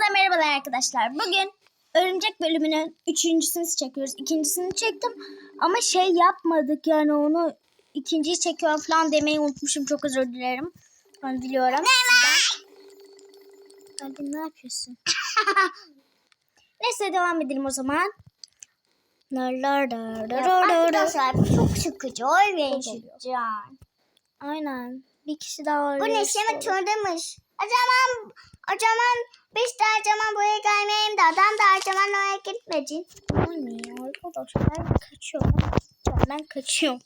Hepinize merhabalar arkadaşlar. Bugün örümcek bölümünün üçüncüsünü çekiyoruz. İkincisini çektim ama şey yapmadık yani onu ikinciyi çekiyorum falan demeyi unutmuşum. Çok özür dilerim. Onu diliyorum. Sizden. Hadi ne yapıyorsun? Neyse devam edelim o zaman. Lar lar lar lar lar lar. Arkadaşlar çok sıkıcı. Oynayacağım. Aynen. Bir kişi daha var. Bu neşemi turlamış. O zaman o zaman biz de her zaman buraya gelmeyeyim de adam da her zaman oraya gitmedi. Olmuyor arkadaşlar. Ben kaçıyorum. Ben kaçıyorum.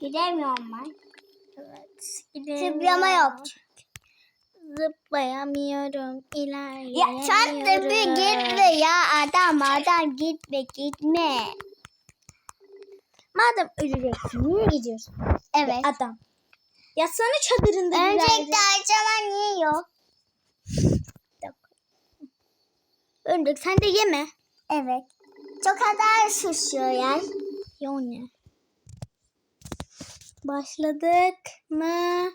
Gidemiyorum ben. Evet. Zıplama yok. Zıplayamıyorum. Ya İlerleyemiyorum. sen de bir gitme ya adam adam gitme gitme. Madem öleceksin niye gidiyorsun? Evet. Adam. Yatsana çadırında Örümcek birazcık. de her zaman yiyor. Örümcek sen de yeme. Evet. Çok kadar susuyor yani. Yani. Başladık mı?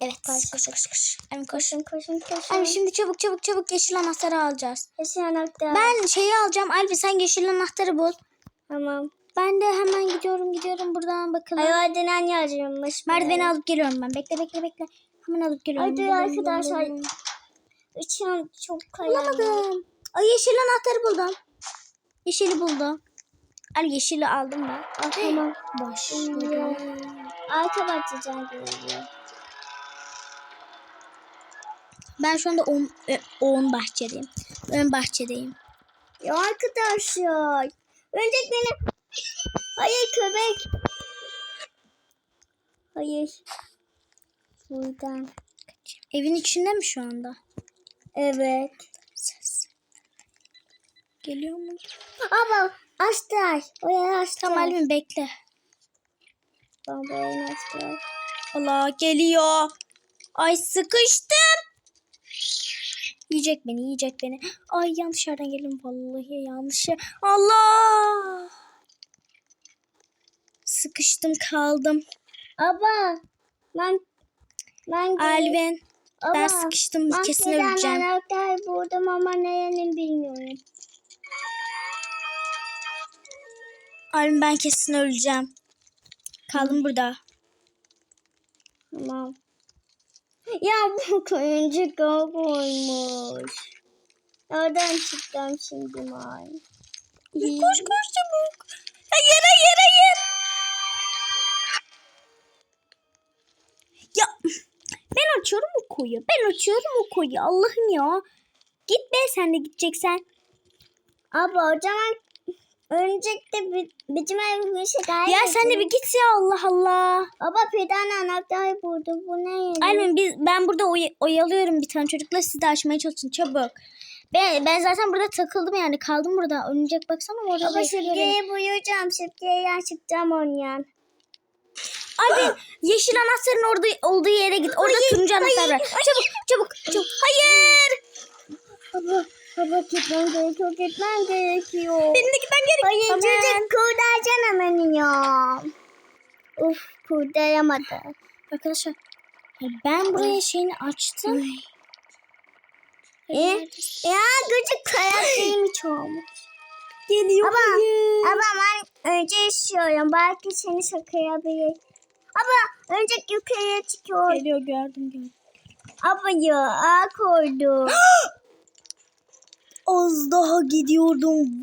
Evet. Koş, koş, koş, koş. Koş. Koşun koşun koşun. Hem şimdi çabuk çabuk çabuk yeşil anahtarı alacağız. Yaşayan nokta. Ben şeyi alacağım. Alfi sen yeşil anahtarı bul. Tamam. Ben de hemen gidiyorum gidiyorum buradan bakalım. Ayvadinen yazılmış. Merdiveni alıp geliyorum ben. Bekle bekle bekle. Hemen alıp geliyorum. Hadi arkadaşlar. Uçan çok kayanlı. Bulamadım. Ay yeşil anahtarı buldum. Yeşili buldum. Al yeşili aldım ben. Ah, tamam. Başladı. Arka bahçeden geliyor. Ben şu anda 10 10 bahçedeyim. Ön bahçedeyim. Ya arkadaşlar. Öncek beni. Hayır köpek. Hayır. Buradan. Evin içinde mi şu anda? Evet. Geliyor mu? Ama açtılar. Oraya açtılar. Tamam Alvin bekle. Tamam oraya açtılar. Allah geliyor. Ay sıkıştım. Yiyecek beni, yiyecek beni. Ay yanlış yerden geldim vallahi yanlış yer. Allah! Sıkıştım kaldım. Aba. Ben ben Alvin ben sıkıştım kesin öleceğim. anahtar buldum ama nerenin bilmiyorum. Alvin ben kesin öleceğim. Kaldım burada. Tamam. Ya bu koyuncu koymuş. Oradan çıktım şimdi mal. Koş koş çabuk. Hayır hayır hayır. Ya ben açıyorum o koyu. Ben açıyorum o koyu. Allah'ım ya. Git be sen de gideceksen. Abla o zaman öncelikle bi- bizim evimize şikayet Ya sen de bir git ya Allah Allah. Baba bir tane anahtar buldum. Bu ne? yani? Aynen biz ben burada oy- oyalıyorum bir tane çocukla siz de açmaya çalışın çabuk. Ben ben zaten burada takıldım yani kaldım burada. Örümcek baksana orada. Baba süpürgeyi buyuracağım. Süpürgeyi çıkacağım onun Abi yeşil anahtarın orada olduğu yere git. Orada turuncu anahtar var. Çabuk çabuk çabuk. Hayır. Baba, baba gitmem gerekiyor. Gitmem gerekiyor. Benim de gitmem gerek. Hayır Hemen. çocuk kurtaracaksın hemen ya. Uf kurtaramadı. Arkadaşlar ben buraya şeyini açtım. E? Ya gıcık karakterimi çoğulmuş. Geliyor. Ama, hayır. ama ben önce istiyorum. Belki seni sakayabilir. Ama önce yukarıya çıkıyor. Geliyor gördüm gördüm. Ama ya ağ koydu. Az daha gidiyordum.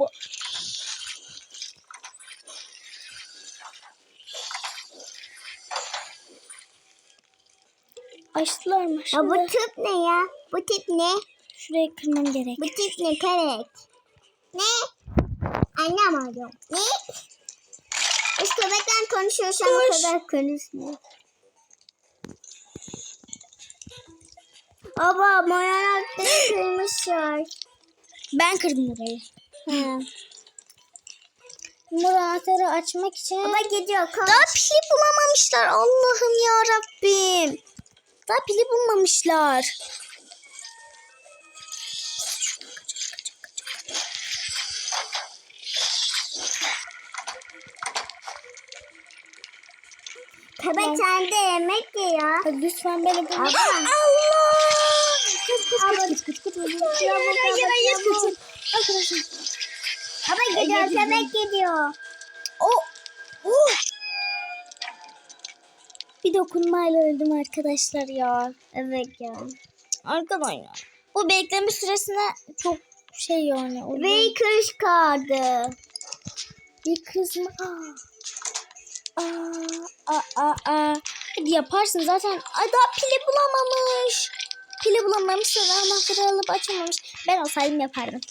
Açtılar mı? ya bu tip ne ya? Bu tip ne? Şurayı kırmam gerek. Bu tip ne karek? Ne? Anlamadım. Ne? Biz köpekten konuşuyorsan bu kadar konuşmuyor. Baba mayarakta kırmışlar. Ben kırdım burayı. He. Bu anahtarı açmak için. Baba gidiyor koş. Daha pili bulamamışlar. Allah'ım ya Rabbim. Daha pili bulmamışlar. Köpek sen de yemek. Hadi lütfen beni bul. Abla. Allah! Kıç kıç kıç. Hayır hayır hayır kıç. Arkadaşlar. Ama gidiyor köpek gidiyor. O. Oh. Bir dokunmayla öldüm arkadaşlar ya. Evet ya. Arkadaşlar. Bu bekleme süresine çok şey yani. o Ve kış kaldı. Bir kız mı? Aa, aa, aa, aa. Hadi yaparsın zaten. Ay daha pili bulamamış. Pili bulamamış sonra anahtarı alıp açamamış. Ben olsaydım yapardım.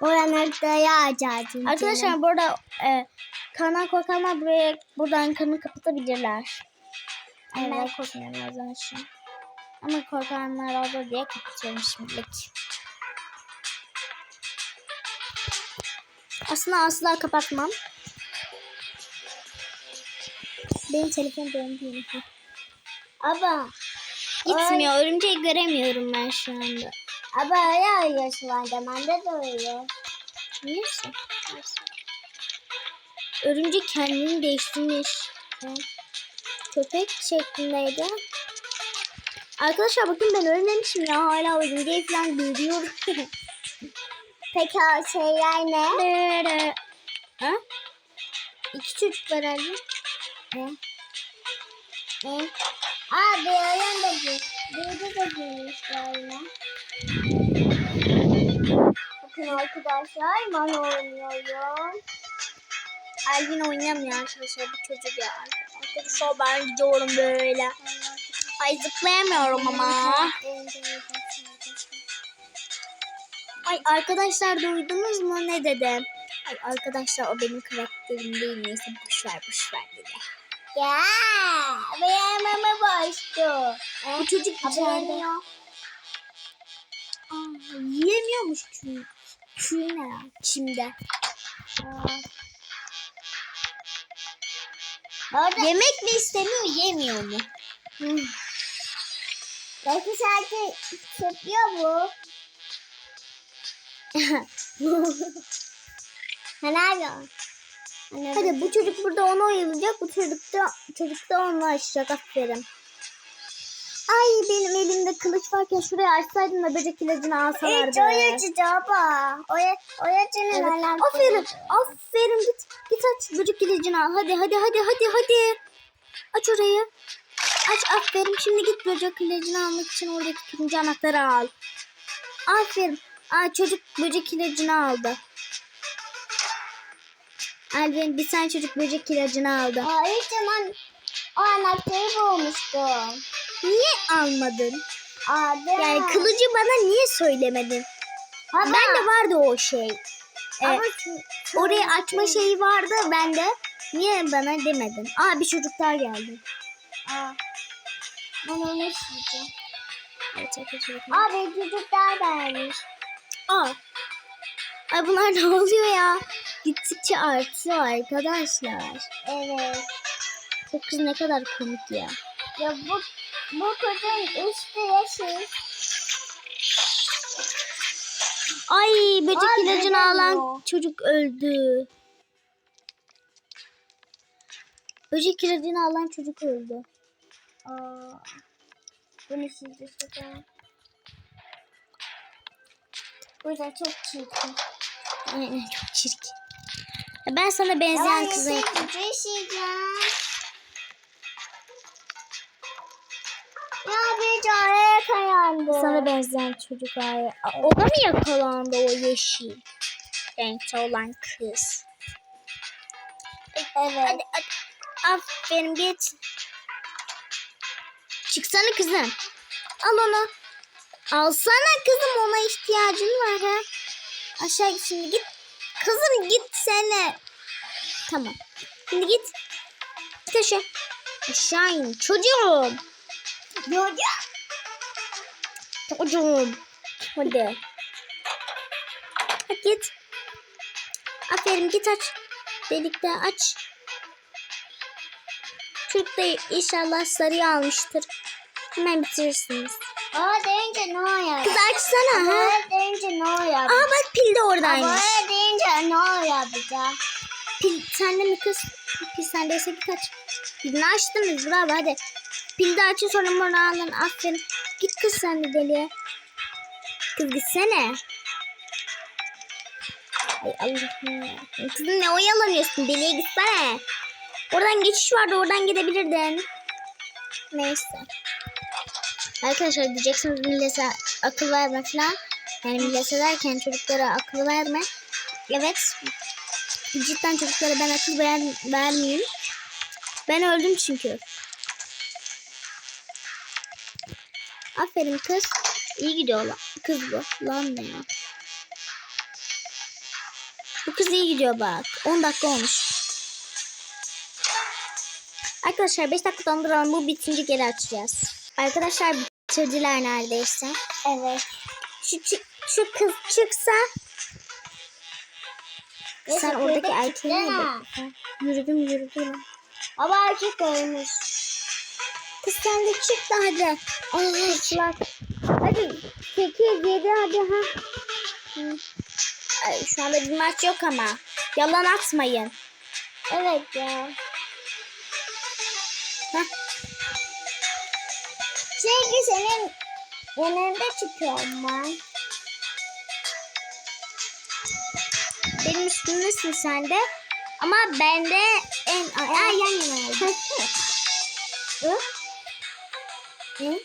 O anahtarı açacaktım. Arkadaşlar burada e, kanal korkanlar buraya buradan kanı kapatabilirler. Evet. Ben korkmuyorum o zaman şu. Ama korkanlar olur diye kapatıyorum şimdilik. Aslında asla kapatmam. Benim telefon döndü. Ama. Gitmiyor. Örümceği göremiyorum ben şu anda. Ama öyle şu anda. Bende de öyle. Neyse. Örümcek kendini değiştirmiş. Köpek şeklindeydi. Arkadaşlar bakın ben ölmemişim ya. Hala örümceği falan görüyorum. Peki o şeyler ne? Ha? İki çocuk var herhalde. Ne? Girmiş galiba. Bakın arkadaşlar ben oynuyorum. Elvin oynamıyor arkadaşlar bu çocuk ya. Arkadaşlar ben gidiyorum böyle. Ay zıplayamıyorum ama. Ay arkadaşlar duydunuz mu ne dedim? Ay arkadaşlar o benim karakterim değil neyse boşver boşver dedi. Ya benim ama boştu. Bu çocuk Haberin içeride. Aa, yiyemiyormuş çünkü. Çiğ ne ya? Çimde. Orada Yemek mi istemiyor yemiyor mu? belki sadece bu. Ha ne yapıyorsun? Hadi bu çocuk burada onu oyalayacak. Bu çocuk da, çocuk da onu açacak. Aferin. Ay benim elimde kılıç varken şuraya açsaydın da böcek ilacını alsalardı. Hiç oyuncu baba. Oya, oyuncunun Evet. alakası. Aferin. Aferin git. Git aç böcek ilacını al. Hadi hadi hadi hadi hadi. Aç orayı. Aç aferin. Şimdi git böcek ilacını almak için oradaki ikinci anahtarı al. Aferin. Aa, çocuk böcek ilacını aldı. Elvin bir tane çocuk böcek ilacını aldı. Hiç zaman o anahtarı bulmuştum. Niye almadın? Adı. Yani kılıcı bana niye söylemedin? Baba. Ben de vardı o şey. Ama Evet. şu- Orayı açma şeyi vardı bende. Niye bana demedin? Aa bir çocuk daha geldi. Aa. Ben onu isteyeceğim. Evet arkadaşlar. Aa bir çocuk daha gelmiş. Aa. Ay bunlar ne oluyor ya? Gittikçe artıyor arkadaşlar. Evet. Bu kız ne kadar komik ya. Ya bu bu kızın üstü yeşil. Ay böcek Ay, ilacını alan o? çocuk öldü. Böcek ilacını alan çocuk öldü. Aa. Bunu şimdi şurada. Bu da çok çirkin. Aynen çok çirkin. Ya Ben sana benzeyen Ya kıza yaşayacağım. Ya bir tane kayandı. Sana benzeyen çocuk. Aa, O da mı yakalandı o yeşil? Renkte olan kız. Evet. Hadi, hadi. Aferin git. Çıksana kızım. Al onu. Alsana kızım ona ihtiyacın var ha. Aşağı şimdi git. Kızım git sene. Tamam. Şimdi git. Git aşağı. Aşağı in. Çocuğum. Gördün Çocuğum. Hadi. Hadi git. Aferin git aç. Delikte aç. Çocuk da inşallah sarıyı almıştır. Hemen bitirirsiniz. Aa deyince ne oluyor? Kız açsana ha. Böyle deyince ne oluyor? Aa bak pil de oradaymış. Böyle deyince ne oluyor bize? Pil sende mi kız? Pil sendeyse git aç. Pilini açtınız bravo hadi. Pil de açın sonra moru alın. Aferin. Git kız sen de deliye. Kız gitsene. Ay Allah'ım. Kızım ne oyalanıyorsun? Deliye gitsene. Oradan geçiş vardı. Oradan gidebilirdin. Neyse. Arkadaşlar diyeceksiniz millete akıl verme falan. Yani millete derken çocuklara akıl verme. Evet. Cidden çocuklara ben akıl ver, vermeyeyim. Ben öldüm çünkü. Aferin kız. İyi gidiyor lan. Kız bu. Lan ne ya. Bu kız iyi gidiyor bak. 10 dakika olmuş. Arkadaşlar 5 dakika donduralım. Bu bitince geri açacağız. Arkadaşlar bitirdiler neredeyse. Evet. Şu, çı- şu kız çıksa Neyse, sen oradaki erkeğe mi? Yürüdüm yürüdüm. Ama erkek ölmüş. Kız sen de çık da hadi. Allah çıplak. Hadi 8 7 hadi ha. Hı. Ay, Şu anda bir maç yok ama. Yalan atmayın. Evet ya. Çünkü senin yanında çıkıyorum ben. Benim üstümdesin sen de. Ama bende en... Aa, yan yana oldu. Hı? Hı?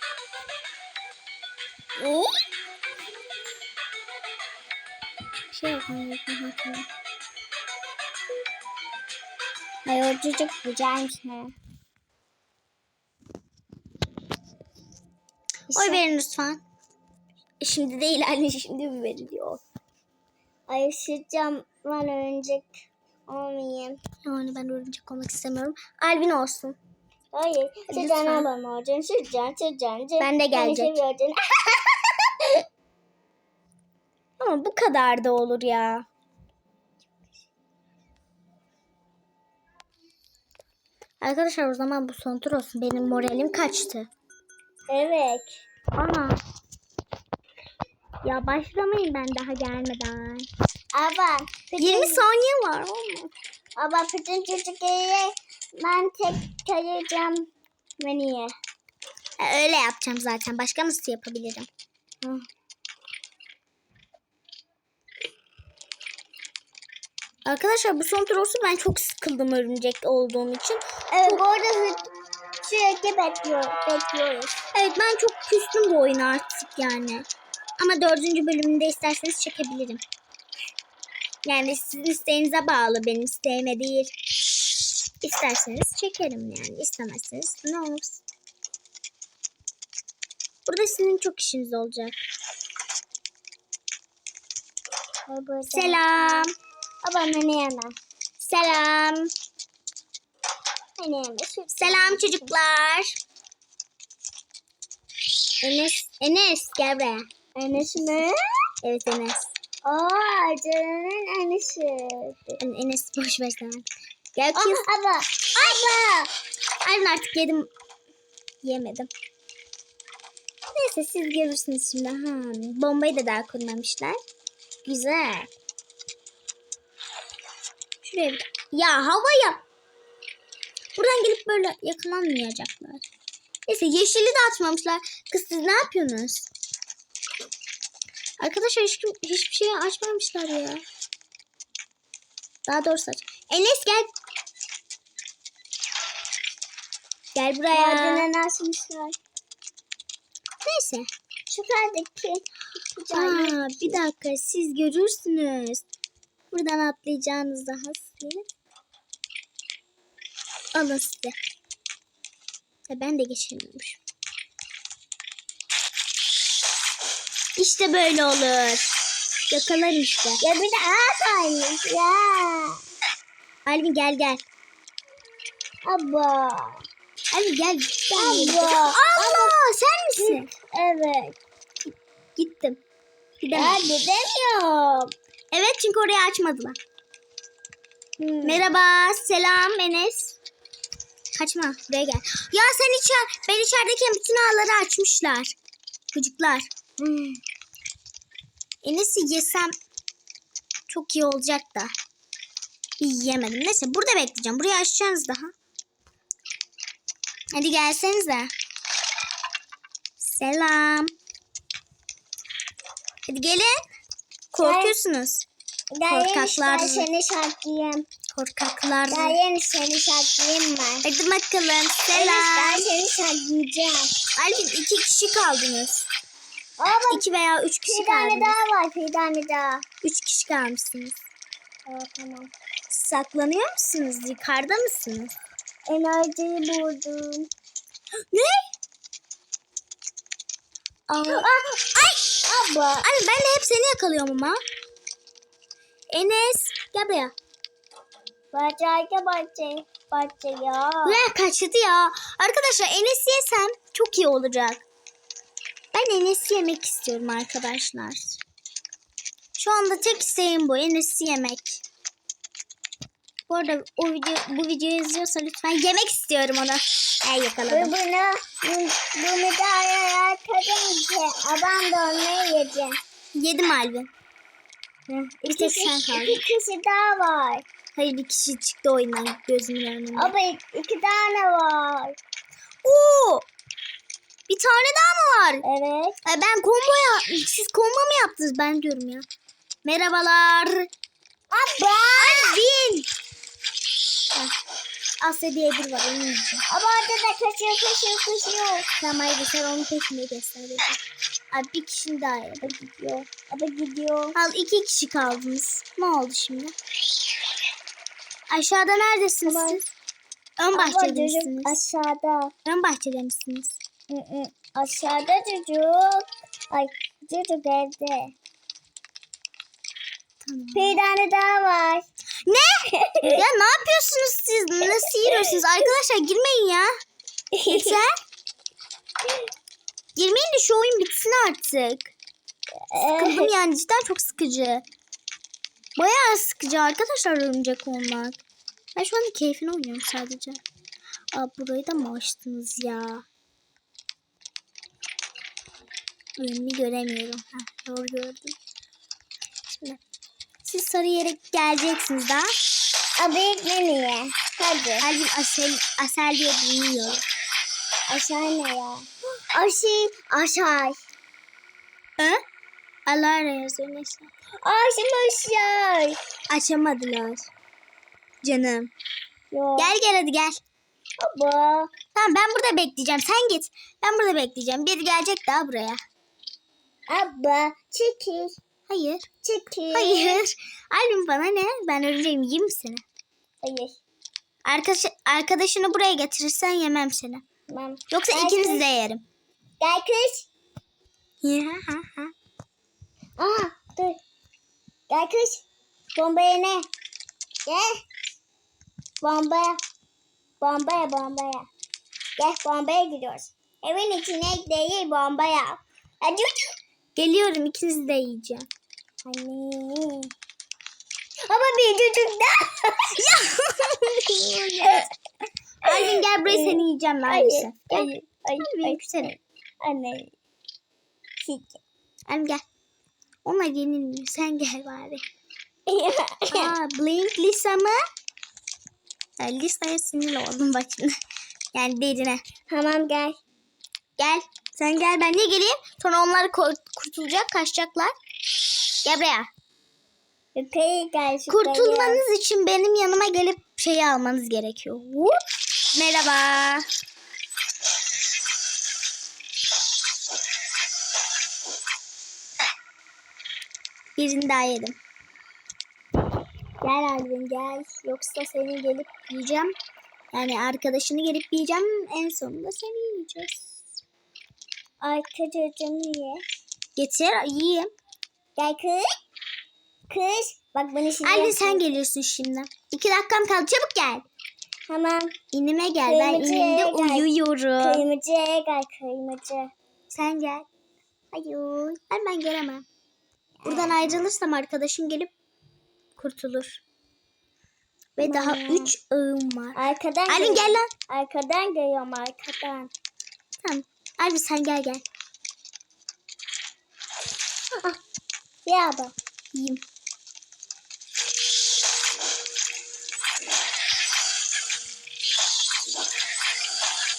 Bir şey. Hayır çocuk güzelmiş Oy verin lütfen. E, Şimdi değil anne şimdi mi veriliyor? Ay ısıracağım ben örümcek olmayayım. Yani ben örümcek olmak istemiyorum. Alvin olsun. Hayır. Sıcan lütfen. alamam hocam. Sıcan, sıcan. Ben de gelecek. Ama bu kadar da olur ya. Arkadaşlar o zaman bu son tur olsun. Benim moralim kaçtı. evet. Ana. Ya başlamayın ben daha gelmeden. Ama 20 saniye var. oğlum. Ama bütün çocukları ben tek kayacağım. Ve niye? E, Öyle yapacağım zaten. Başka nasıl yapabilirim? Hı. Arkadaşlar bu son tur olsun. Ben çok sıkıldım örümcek olduğum için. Evet bu arada sü- sürekli bekliyor, bekliyoruz. Evet ben çok küstüm bu oyuna artık yani. Ama dördüncü bölümünde isterseniz çekebilirim. Yani sizin isteğinize bağlı benim isteğime değil. İsterseniz çekerim yani. İstemezseniz ne olmaz. Burada sizin çok işiniz olacak. Burada. Selam. Ama beni yeme. Selam. Selam çocuklar. Enes, Enes gel buraya. Enes mi? Evet Enes. Aa Canan'ın annesi. En- Enes boş ver sen. Gel kız. ama. Ama. Aynen artık yedim. Yemedim. Neyse siz görürsünüz şimdi. Ha, bombayı da daha kurmamışlar. Güzel. Şuraya bir... Ya havaya. Buradan gelip böyle yakalanmayacaklar. Neyse yeşili de açmamışlar. Kız siz ne yapıyorsunuz? Arkadaşlar hiç, hiçbir şey açmamışlar ya. Daha doğrusu aç. Enes gel. Gel buraya. Merdiveni açmışlar. Neyse. Şuradaki. Aa, bir dakika siz görürsünüz. Buradan atlayacağınız daha siz. Alın size. Ha, ben de geçemiyormuş. İşte böyle olur. Yakalarım işte. Ya bir de ağa kaymış ya. Alvin gel gel. Abba. Alvin gel. gel. Abla. Allah sen misin? Evet. Gittim. Ya Gidemedim. gidemiyorum. Evet çünkü orayı açmadılar. Hmm. Merhaba, selam Enes. Kaçma, buraya gel. Ya sen içer, ben içerideyken bütün ağları açmışlar. Çocuklar. Hmm. Enes'i yesem çok iyi olacak da. Yiyemedim. Neyse burada bekleyeceğim. Burayı açacaksınız daha. Hadi gelsenize. Selam. Hadi gelin. Korkuyorsunuz. Korkaklar. seni şarkıyım. Korkaklar. Yeni seni şarkıyım ben. Hadi bakalım. Evet, ben Selam. seni şarkıyacağım. Alvin iki kişi kaldınız. Aa bak İki veya üç kişi bir tane kaldınız. daha var bir tane daha. Üç kişi kalmışsınız. Evet tamam. Saklanıyor musunuz? Yukarıda mısınız? Enerjiyi buldum. Ne? Aa, Ay! Abla. Anne ben de hep seni yakalıyorum ama. Enes gel buraya. Bahçeye bahçe. Bahçe ya. Buraya kaçtı ya. Arkadaşlar Enes'i yesem çok iyi olacak. Ben Enes'i yemek istiyorum arkadaşlar. Şu anda tek isteğim bu. Enes'i yemek. Bu arada o video, bu videoyu izliyorsa lütfen yemek istiyorum onu. Ay Ve yakaladım. bunu, bu- bunu da araya kadın ki da onu yiyecek. Yedim Alvin. Bir tek sen kaldın. iki kişi daha var. Hayır bir kişi çıktı oyundan gözümün önünde. Ama ik- iki tane var. Oo! Bir tane daha mı var? Evet. Ay ben combo ya. Siz combo mu yaptınız ben diyorum ya. Merhabalar. Abla. Alvin. Heh. Asya diye bir var onu yiyeceğim. Ama orada da kaçıyor kaçıyor kaçıyor. Tamam haydi sen onun peşinde göster dedi. Abi bir kişinin daha yedim. Ama gidiyor. Ama gidiyor. Al iki kişi kaldınız. Ne oldu şimdi? Aşağıda neredesiniz Tamam. siz? Ön bahçede misiniz? aşağıda. Ön bahçede misiniz? Hı hı. Aşağıda çocuk. Ay çocuk evde. Tamam. Bir tane daha var. Ne? ya ne yapıyorsunuz siz? Nasıl yürüyorsunuz? Arkadaşlar girmeyin ya. Yeter. Girmeyin de şu oyun bitsin artık. Sıkıldım yani cidden çok sıkıcı. Bayağı sıkıcı arkadaşlar örümcek olmak. Ben şu anda keyfini oynuyorum sadece. Aa burayı da mı açtınız ya? Önümü göremiyorum. Heh, doğru gördüm. Şimdi siz sarı yere geleceksiniz daha. Abi niye? Hadi. Gün asel, asel diye bilmiyorum. Aşağı ne ya? Aşağı. Aşağı. Hı? Alara yazıyor neyse. Aşağı. Açamadılar. Canım. Yok. Gel gel hadi gel. Baba. Tamam ben burada bekleyeceğim. Sen git. Ben burada bekleyeceğim. Bir gelecek daha buraya. Abla. Çekil. Hayır. Çekil. Hayır. Albüm bana ne? Ben öleceğim. Yiyeyim mi seni? Hayır. Arkadaş, arkadaşını buraya getirirsen yemem seni. Tamam. Yoksa Gel ikinizi kız. de yerim. Gel kız. Ya, ha, ha. Aha dur. Gel kız. Bombaya ne? Gel. Bombaya. Bombaya bombaya. Gel bombaya gidiyoruz. Evin içine değil bombaya. Hadi. Geliyorum. ikinizi de yiyeceğim. Anne. Ama bir çocuk da. Albüm gel buraya seni yiyeceğim ben. Hayır. Hayır. Hayır. Hayır. küserim. Anne. Albüm gel. Onlar yenilmiyor. Sen gel bari. Aa, Blink Lisa mı? Ya, Lisa'ya sinir oldum bak şimdi. Yani derine. tamam gel. Gel. Sen gel ben niye geleyim? Sonra onlar kurtulacak kaçacaklar. Gel buraya. Kurtulmanız için benim yanıma gelip şeyi almanız gerekiyor. Whoop. Merhaba. Birini daha yedim. Gel Alvin gel. Yoksa seni gelip yiyeceğim. Yani arkadaşını gelip yiyeceğim. En sonunda seni yiyeceğiz. Ay çocuğum niye? Getir yiyeyim. Gel kız. Kız. Bak beni şimdi. Alvin sen geliyorsun şimdi. İki dakikam kaldı çabuk gel. Tamam. İnime gel. Ben Kırmızı inimde gel. uyuyorum. Kıymacıya gel kıymacı. Sen gel. Hayır. Ben, ben gelemem. Buradan ayrılırsam arkadaşım gelip kurtulur. Ve daha Tamam. üç ağım var. Arkadan geliyorum. gel lan. Arkadan geliyorum arkadan. Tamam. Alvin sen gel gel. Bak. Yiyeyim.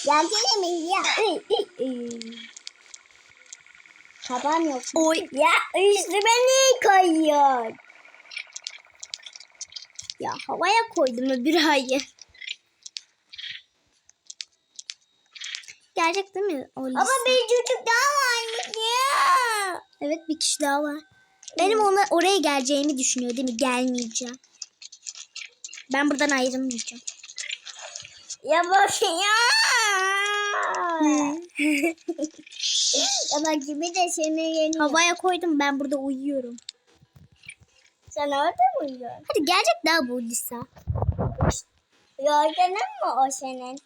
Ya gene mi ya? Taban yok. Oy. Ya üstüme niye koyuyor? Ya havaya koydum öbür ayı. Gerçek değil mi o? Ama bir çocuk daha varmış ya. Evet bir kişi daha var. Benim ona oraya geleceğimi düşünüyor değil mi? Gelmeyeceğim. Ben buradan ayrılmayacağım. Ya bak ya. ya bak gibi de seni yeniyor. Havaya koydum ben burada uyuyorum. Sen orada mı uyuyorsun? Hadi gelecek daha bu Lisa. Yorganın mı o senin?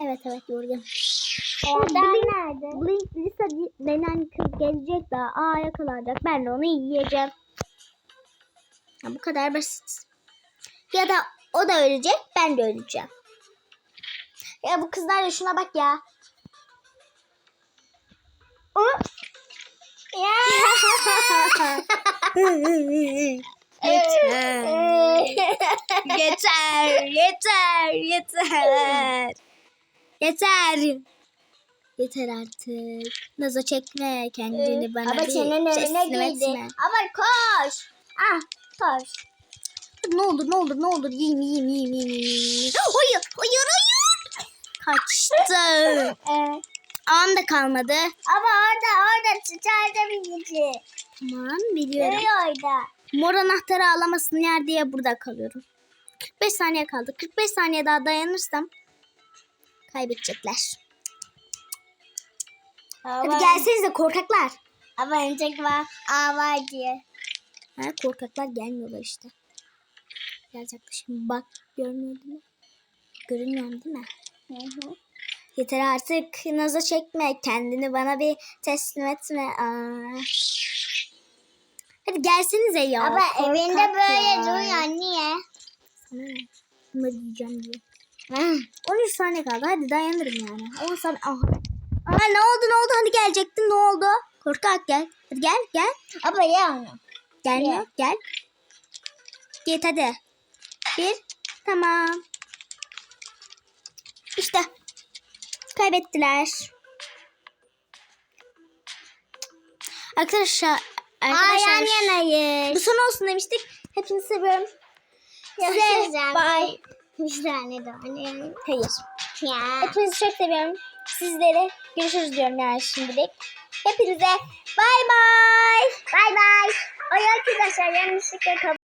Evet evet yorgun. Oradan nerede? Blink Lisa denen kız gelecek daha. Aa yakalanacak. Ben de onu yiyeceğim. Ya bu kadar basit. Ya da o da ölecek ben de öleceğim. Ya bu kızlar da şuna bak ya. Ya. yeter. yeter. Yeter. Yeter. Yeter. Yeter artık. Nazo çekme kendini bana Ama bir senin önüne teslim giydi. etme. Ama koş. Ah koş. Ne olur ne olur ne olur yiyeyim yiyeyim yiyeyim yiyeyim. Hayır hayır hayır. Kaçtı. Ee, An da kalmadı. ama orada orada çıkardı bizi. Tamam biliyorum. Duruyor orada. Mor anahtarı alamasın yer diye burada kalıyorum. 45 saniye kaldı. 45 saniye daha dayanırsam kaybedecekler. Hadi gelsenize korkaklar. Ama önce var. Aa var diye. Ha, korkaklar gelmiyorlar işte. Gelecekler şimdi bak görmüyor değil mi? Görünmüyor değil mi? Hı hı. Yeter artık naza çekme. Kendini bana bir teslim etme. Aa. Hadi gelsenize ya. Ama evinde böyle duruyor. Niye? Sana ne? Bunları yiyeceğim diye. Ah, 13 saniye kaldı. Hadi dayanırım yani. 10 saniye. Aha. Aa, ne oldu ne oldu? Hadi gelecektin ne oldu? Korkak gel. Hadi gel gel. Ama ya onu. Gelmiyor. Gel. Gel. Git hadi. Bir. Tamam. İşte. Kaybettiler. Arkadaşlar. Arkadaşlar. yanayız. Bu son olsun demiştik. Hepinizi seviyorum. Görüşürüz. Bye. Bir tane daha. Hayır. Ya. Hepinizi çok seviyorum. Sizlere görüşürüz diyorum yani şimdilik. Hepinize bay bay. Bay bay. Ay arkadaşlar yanlışlıkla